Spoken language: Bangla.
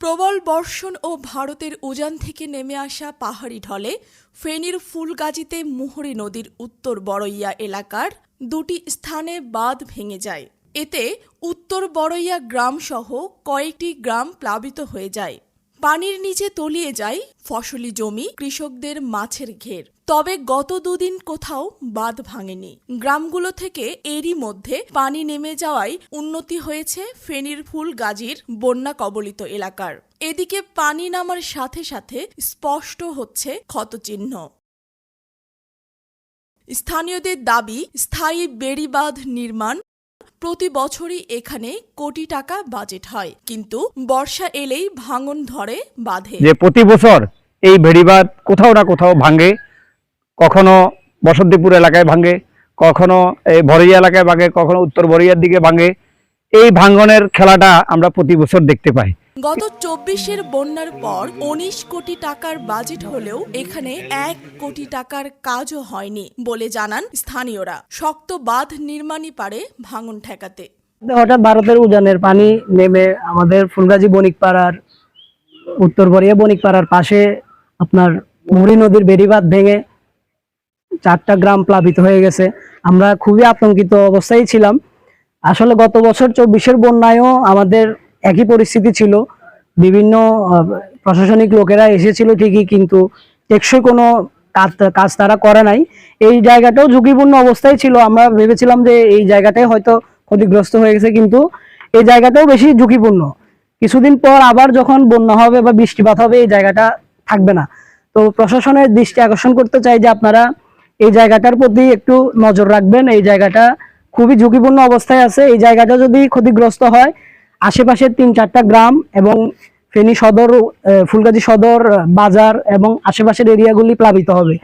প্রবল বর্ষণ ও ভারতের উজান থেকে নেমে আসা পাহাড়ি ঢলে ফেনীর ফুলগাজীতে মুহুরী নদীর উত্তর বড়ইয়া এলাকার দুটি স্থানে বাঁধ ভেঙে যায়। এতে উত্তর বড়ইয়া গ্রামসহ কয়েকটি গ্রাম প্লাবিত হয়ে যায়। পানির নিচে তলিয়ে যায় ফসলি জমি কৃষকদের মাছের ঘের। তবে গত দুদিন কোথাও বাঁধ ভাঙেনি। গ্রামগুলো থেকে এরই মধ্যে পানি নেমে যাওয়ায় উন্নতি হয়েছে ফেনীর ফুল গাজীর বন্যা কবলিত এলাকার। এদিকে পানি নামার সাথে সাথে স্পষ্ট হচ্ছে ক্ষতচিহ্ন। স্থানীয়দের দাবি, স্থায়ী বেড়িবাঁধ নির্মাণ প্রতি বছরই এখানে কোটি টাকা বাজেট হয়। কিন্তু বর্ষা এলেই ভাঙন ধরে, বাঁধে। যে প্রতি বছর এই ভেড়িবাদ কোথাও না কোথাও ভাঙে, কখনো বসন্তীপুর এলাকায় ভাঙে, কখনো এই ভরিয়া এলাকায় ভাঙে, কখনো উত্তর ভরিয়ার দিকে ভাঙে, এই ভাঙ্গনের খেলাটা আমরা প্রতি বছর দেখতে পাই। গত চব্বিশের বন্যার পর উনিশ কোটি টাকার বাজেট হলেও এখানে এক কোটি টাকার কাজও হয়নি বলে জানান স্থানীয়রা। শক্ত বাঁধ নির্মাণই পারে ভাঙন ঠেকাতে। হঠাৎ ভারতের উজানের পানি নেমে আমাদের ফুলগাজী বণিকপাড়ার উত্তর বরিয়া বণিকপাড়ার পাশে আপনার মুড়ি নদীর বেড়িবাঁধ ভেঙে চারটা গ্রাম প্লাবিত হয়ে গেছে। আমরা খুবই আতঙ্কিত অবস্থায় ছিলাম। আসলে গত বছর চব্বিশের বন্যায়ও আমাদের একই পরিস্থিতি ছিল। বিভিন্ন প্রশাসনিক লোকেরা এসেছিল ঠিকই, কিন্তু টেকসই কোনো কাজ তারা করে নাই। এই জায়গাটাও ঝুঁকিপূর্ণ অবস্থায় ছিল। আমরা ভেবেছিলাম যে এই জায়গাটাই হয়তো ক্ষতিগ্রস্ত হয়ে গেছে, কিন্তু এই জায়গাটাও বেশি ঝুঁকিপূর্ণ। কিছুদিন পর আবার যখন বন্যা হবে বা বৃষ্টিপাত হবে, এই জায়গাটা থাকবে না। তো প্রশাসনের দৃষ্টি আকর্ষণ করতে চাই যে আপনারা এই জায়গাটার প্রতি একটু নজর রাখবেন। এই জায়গাটা খুবই ঝুঁকিপূর্ণ অবস্থায় আছে। এই জায়গাটা যদি ক্ষতিগ্রস্ত হয় আশেপাশের তিন চারটা গ্রাম এবং ফেনী সদর ফুলগাজী সদর, বাজার এবং আশেপাশের এরিয়াগুলি প্লাবিত হবে।